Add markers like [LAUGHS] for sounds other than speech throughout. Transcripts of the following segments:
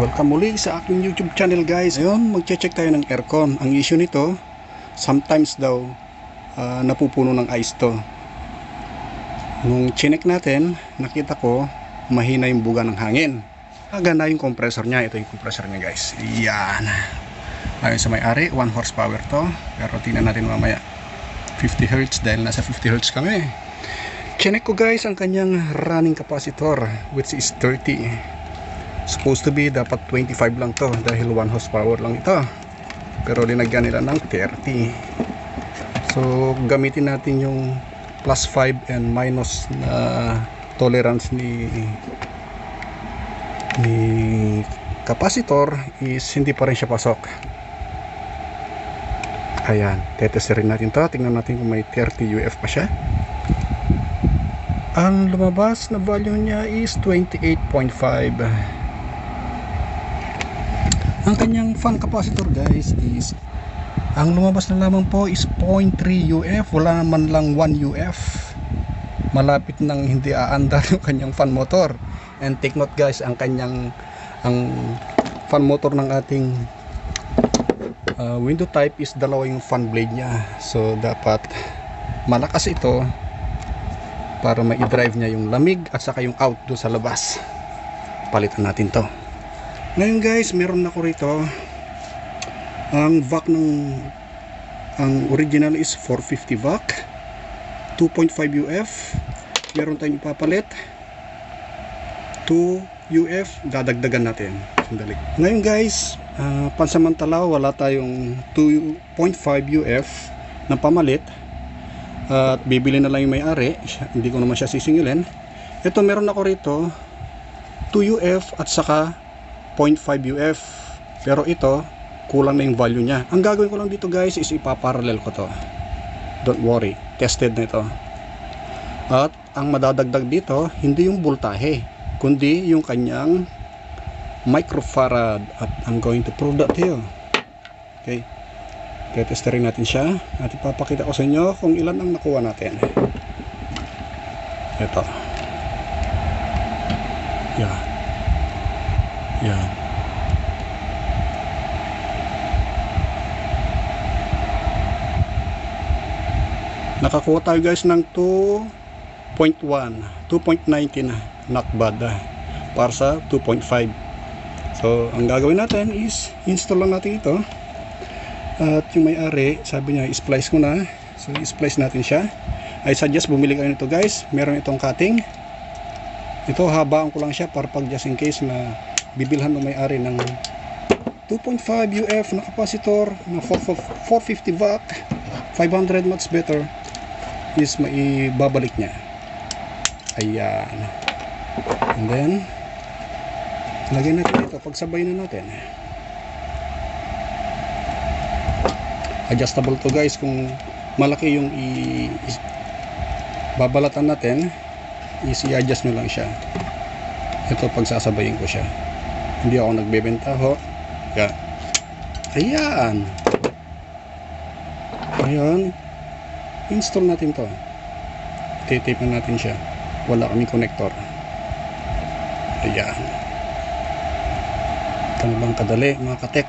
Welcome muli sa aking YouTube channel guys. Ngayon, magche-check tayo ng aircon. Ang issue nito, sometimes daw ah, napupuno ng ice to. Nung chinek natin, nakita ko mahina yung buga ng hangin. Maganda yung compressor niya. Ito yung compressor niya guys. Yan. Ayon sa may-ari, 1 horsepower to. Pero tingnan natin mamaya. 50 Hz dahil nasa 50 Hz kami. Chinek ko guys ang kanyang running capacitor which is 30 supposed to be dapat 25 lang to dahil 1 horsepower lang ito. Pero linagyan nila ng 30 so gamitin natin yung plus 5 and minus na tolerance ni ni capacitor is hindi pa rin siya pasok. Ayan tetesterin natin to. Tingnan natin kung may 30 UF pa siya. Ang lumabas na value niya is 28.5 ang kanyang fan capacitor guys is ang lumabas na lamang po is 0.3 UF wala man lang 1 UF malapit nang hindi aandar [LAUGHS] yung kanyang fan motor. And take note guys ang kanyang ang fan motor ng ating uh, window type is dalawa yung fan blade niya. So dapat malakas ito para ma-drive niya yung lamig at saka yung out do sa labas. Palitan natin to ngayon guys, meron ako rito. Ang vac ng ang original is 450 vac. 2.5 UF meron tayong ipapalit. 2 UF dadagdagan natin. Sandali. Ngayon guys ah, pansamantala wala tayong 2.5 UF na pamalit. At bibili na lang yung may-ari. Hindi ko naman siya sisingilin. Ito meron ako rito 2 UF at saka 0.5 UF pero ito kulang na yung value niya. Ang gagawin ko lang dito guys is ipaparallel ko to. Don't worry tested na ito. At ang madadagdag dito hindi yung voltahe kundi yung kanyang microfarad. At I'm going to prove that to okay tetesterin natin siya. At ipapakita ko sa inyo kung ilan ang nakuha natin. Ito. Yan yan nakakuha tayo guys ng 2.1 2.19 not bad para sa 2.5 so ang gagawin natin is install lang natin ito. At yung may-ari sabi niya splice ko na. So splice natin siya. I suggest bumili kayo nito guys. Meron itong cutting. Ito habaan ko lang siya para pag just in case na bibilhan ng may-ari ng 2.5 UF na capacitor na 4 450 watt 500 watts better is maibabalik niya. Ayan. And then lagyan natin ito. Pagsabay na natin. Adjustable to guys kung malaki yung i, babalatan natin is i-adjust nyo lang siya. Ito pagsasabayin ko siya. Hindi ako nagbebenta ho. Ayan. Ngayon install natin to. Titape na natin siya. Wala kaming connector. Ayan. Ito na lang kadali mga katek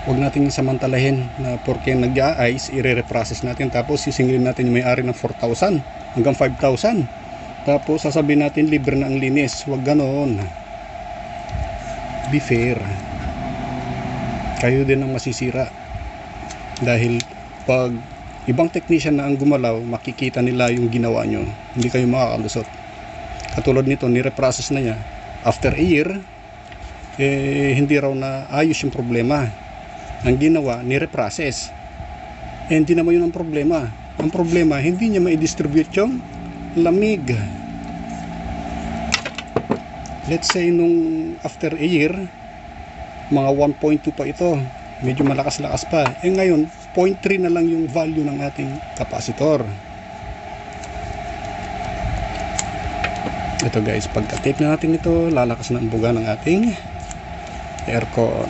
huwag natin samantalahin na porke nag-a-ice i-reprocess natin. Tapos sisingilin natin yung may-ari ng 4,000 hanggang 5,000 tapos sasabihin natin libre na ang linis. Huwag ganon. Be fair. Kayo din ang masisira. Dahil pag ibang technician na ang gumalaw makikita nila yung ginawa nyo. Hindi kayo makakalusot. Katulad nito nireprocess na niya. After a year eh, hindi raw na ayos yung problema. Ang ginawa nireprocess. Eh, hindi naman yun ang problema. Ang problema hindi niya ma-distribute yung lamig. Let's say nung after a year mga 1.2 pa ito. Medyo malakas-lakas pa. Eh ngayon 0.3 na lang yung value ng ating capacitor ito guys pagka-tape na natin ito lalakas na ang buga ng ating aircon.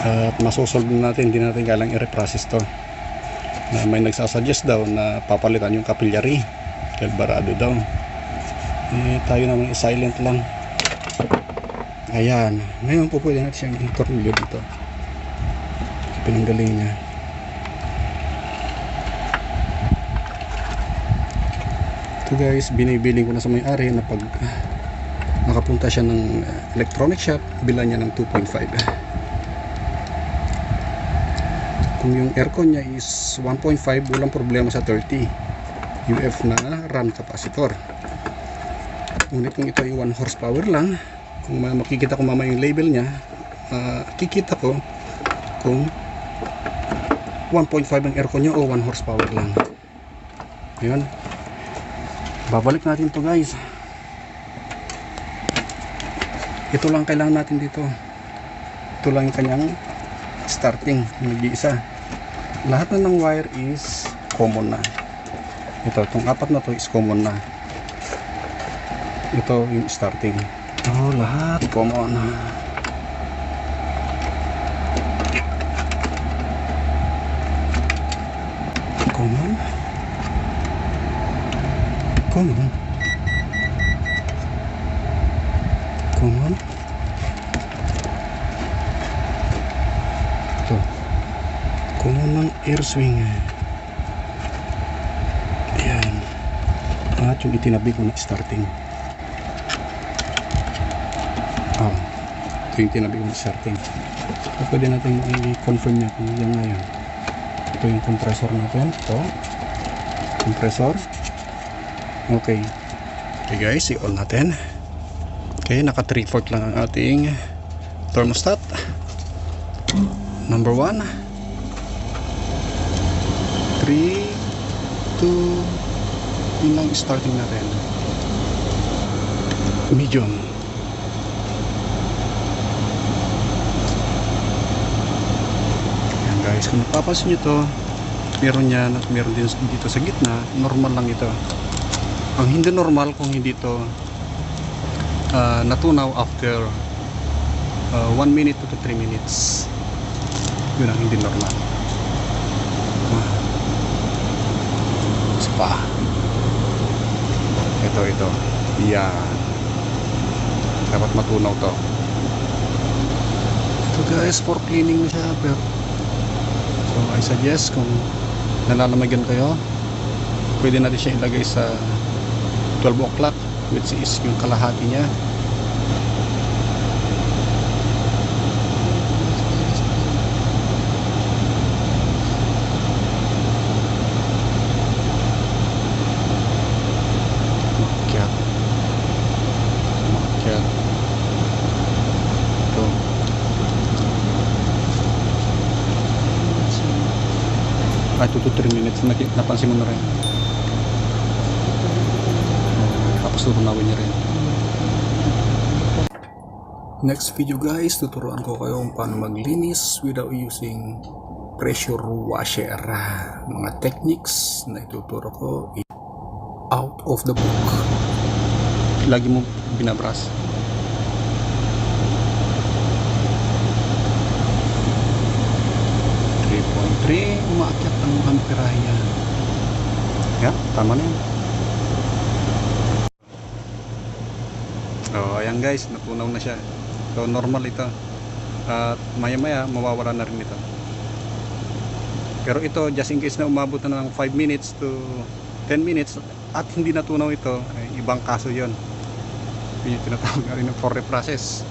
At masusolve na natin hindi natin kailang i-reprocess to. Na may nagsasuggest daw na papalitan yung capillary barado daw. Eh, tayo naman silent lang. Ayan. Ngayon po pwede natin siyang tornilyo dito. Pinanggaling niya. Ito guys, binibiling ko na sa may-ari na pag nakapunta siya ng electronic shop, bilan niya ng 2.5. Kung yung aircon niya is 1.5, walang problema sa 30 UF na run capacitor. Ngunit kung ito ay 1 horsepower lang, kung ma- makikita ko mamaya yung label niya, ah, kikita ko kung 1.5 ang aircon niya o 1 horsepower lang. Ayun. Babalik natin to guys. Ito lang kailangan natin dito. Ito lang yung kanyang starting. Nag-iisa. Lahat na ng wire is common na. Ito, itong apat na to is common na. Ito yung starting. Oh, lahat common. Common? Common? Common? Ito. Common ng air swing. Ayan. At yung itinabi ko na starting. Ah, ito yung tinabi ko na starting. So, pwede natin i-confirm niya kung yan nga yun. Ito yung compressor natin. Ito. Compressor. Okay. Okay guys, i-on natin. Okay, naka 3 port lang ang ating thermostat. Number 1. 3 2 yun lang starting natin. Medium. Yan guys, kung napapansin nyo to, meron yan at meron din dito sa gitna, normal lang ito. Ang hindi normal kung hindi to ah, natunaw after 1 minute to 3 minutes. Yun ang hindi normal. Ah. Isa pa. Ito, ito. Yan. Dapat matunaw to. Ito guys, for cleaning na siya. Pero, so I suggest kung nalalamagan kayo, pwede natin siya ilagay sa 12 o'clock which is yung kalahati niya. 2 to 3 minutes. Naki- Napansin mo na rin. Tapos tutunawin niya rin. Next video guys, tuturuan ko kayo kung paano maglinis without using pressure washer. Mga techniques na ituturo ko i- out of the book. Lagi mo binabras. Three, umaakyat ang amperahe niya. Yeah, tama na yun. Oh, ayan guys, natunaw na siya. So normal ito. At maya maya mawawala na rin ito. Pero ito just in case na umabot na ng 5 minutes to 10 minutes at hindi natunaw ito, ay ibang kaso 'yon. Yun yung tinatawag na rin ng for process.